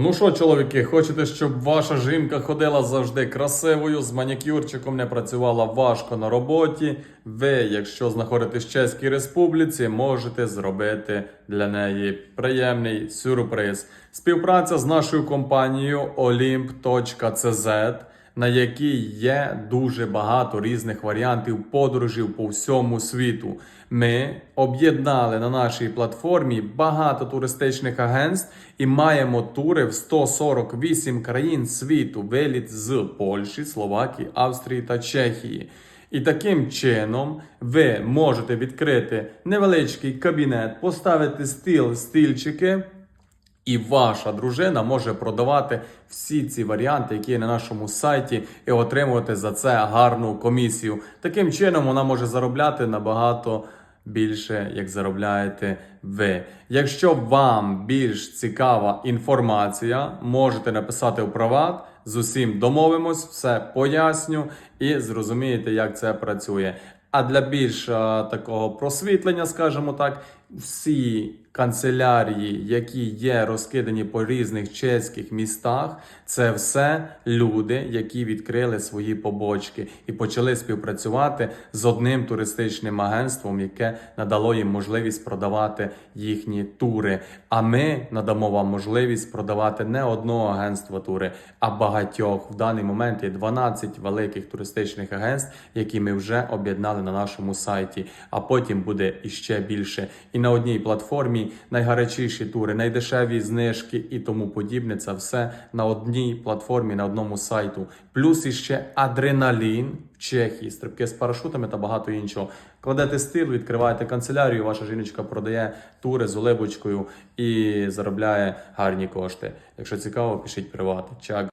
Ну що, чоловіки, хочете, щоб ваша жінка ходила завжди красивою, з манікюрчиком не працювала важко на роботі. Ви, якщо знаходитесь в Чеській Республіці, можете зробити для неї приємний сюрприз. Співпраця з нашою компанією Olymp.cz, на якій є дуже багато різних варіантів подорожів по всьому світу. Ми об'єднали на нашій платформі багато туристичних агентств і маємо тури в 148 країн світу, виліт з Польщі, Словакії, Австрії та Чехії. І таким чином ви можете відкрити невеличкий кабінет, поставити стіл, стільчики. І ваша дружина може продавати всі ці варіанти, які є на нашому сайті, і отримувати за це гарну комісію. Таким чином вона може заробляти набагато більше, як заробляєте ви. Якщо вам більш цікава інформація, можете написати у приват. З усім домовимось, все поясню і зрозумієте, як це працює. А для більш е, такого просвітлення, скажімо так, всі канцелярії, які є розкидані по різних чеських містах, це все люди, які відкрили свої побочки і почали співпрацювати з одним туристичним агентством, яке надало їм можливість продавати їхні тури. А ми надамо вам можливість продавати не одного агентства тури, а багатьох. В даний момент є 12 великих туристичних агентств, які ми вже об'єднали на нашому сайті. А потім буде іще більше. І на одній платформі найгарячіші тури, найдешеві знижки і тому подібне. Це все на одній платформі, на одному сайту. Плюс іще адреналін в Чехії, стрибки з парашутами та багато іншого. Кладете стил, відкриваєте канцелярію, ваша жіночка продає тури з улибочкою і заробляє гарні кошти. Якщо цікаво, пишіть приват. Чак.